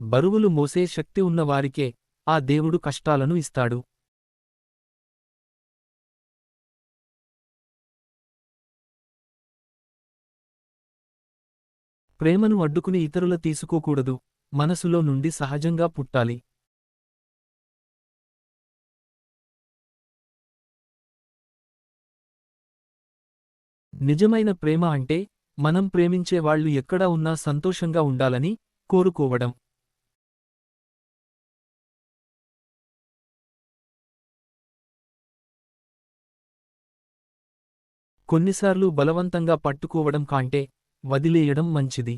బరువులు మోసే శక్తి ఉన్నవారికే ఆ దేవుడు కష్టాలను ఇస్తాడు. ప్రేమను అడ్డుకుని ఇతరుల తీసుకోకూడదు. మనసులో నుండి సహజంగా పుట్టాలి. నిజమైన ప్రేమ అంటే మనం ప్రేమించే వాళ్ళు ఎక్కడ ఉన్నా సంతోషంగా ఉండాలని కోరుకోవడం. కొన్నిసార్లు బలవంతంగా పట్టుకోవడం కంటే వదిలేయడం మంచిది.